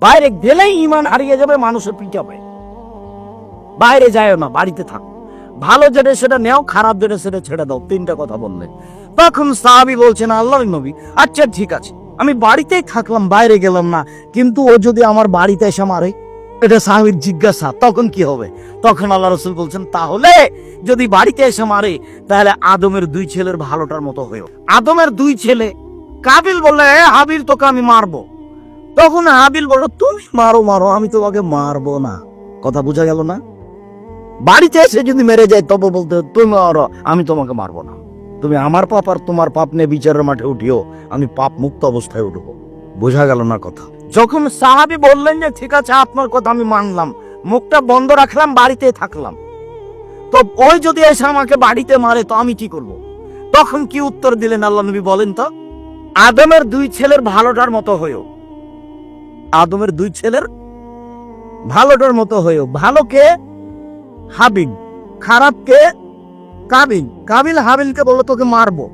বাইরে গেলেই ইমান হারিয়ে যাবে মানুষের পিটাবে বাইরে যায় না বাড়িতে থাক। ভালো যেটা সেটা নেও খারাপ যেটা সেটা ছেড়ে দাও তিনটা কথা বললেন তখন সাহাবি বলছেন আল্লাহ নবী আচ্ছা ঠিক আছে। আমি বাড়িতেই থাকলাম বাইরে গেলাম না। কিন্তু ও যদি আমার বাড়িতে এসে মারে এটা সাহাবির জিজ্ঞাসা তখন কি হবে? তখন আল্লাহ রসুল বলছেন তাহলে যদি বাড়িতে এসে মারে তাহলে আদমের দুই ছেলের ভালোটার মতো হয়েও। আদমের দুই ছেলে কাবিল বললে "এ, হাবিল তোকে আমি মারবো। তখন হাবিল বলল, তুমি মারো মারো, আমি তোমাকে মারবো না। কথা বোঝা গেল না? বাড়িতে এসে যদি মেরে যায়, তবে বলতে, তুমি মারো, আমি তোমাকে মারবো না। তুমি আমার পাপ আর তোমার পাপ নিয়ে বিচারের মাঠে উঠিও, আমি পাপ মুক্ত অবস্থায় উঠবো। বোঝা গেল না কথা। যখন সাহাবি বললেন যে, ঠিক আছে, আপনার কথা আমি মানলাম, মুখটা বন্ধ রাখলাম, বাড়িতে থাকলাম। তো ওই যদি এসে আমাকে বাড়িতে মারে, তো আমি কি করব? তখন কি উত্তর দিলেন আল্লাহ নবী বলেন তো? আদমের দুই ছেলের ভালোটার মতো হয়েও আদমের দুই ছেলের ভালোটার মতো হয়েও। ভালোকে হাবিল। খারাপকে কাবিল। কাবিল হাবিলকে বলল, তোকে মারবো।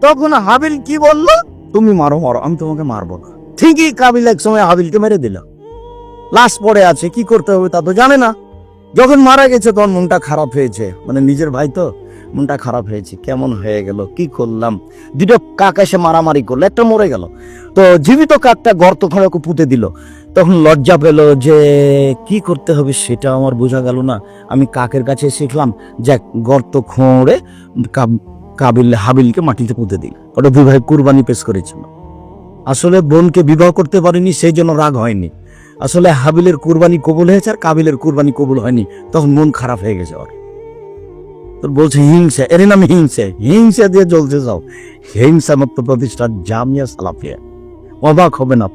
তখন হাবিল কি বলল? তুমি মারো মারো, আমি তোমাকে মারবো না। ঠিকই কাবিল এক সময় হাবিলকে মেরে দিল। লাশ পড়ে আছে, কি করতে হবে তা তো জানে না। যখন মারা গেছে, তখন মনটা খারাপ হয়েছে। মানে নিজের ভাই তো মনটা খারাপ হয়েছে, কেমন হয়ে গেল, কি করলাম? দুটো কাক এসে মারামারি করল, একটা মরে গেল। তো জীবিত কাকটা গর্ত খড়ে পুঁতে দিল। তখন লজ্জা পেল যে কি করতে হবে সেটা আমার বোঝা গেল না। আমি কাকের কাছে শিখলাম যে গর্ত খোঁড়ে কাব- কাবিল, হাবিলকে মাটিতে পুঁতে দিই ওটা ভাই কুরবানি পেশ করেছিল। আসলে বোনকে বিবাহ করতে পারেনি, সেই জন্য রাগ হয়নি। আসলে হাবিলের কুরবানি কবুল হয়েছে আর কাবিলের কুরবানি কবুল হয়নি। তখন মন খারাপ হয়ে গেছে ওর। তোর বলছে হিংসা এর নাম হিংসা। হিংসা দিয়ে জ্বলতে যাও হিংসা মুক্ত প্রতিষ্ঠান জামিয়া সালাফিয়া। অবাক হবে না।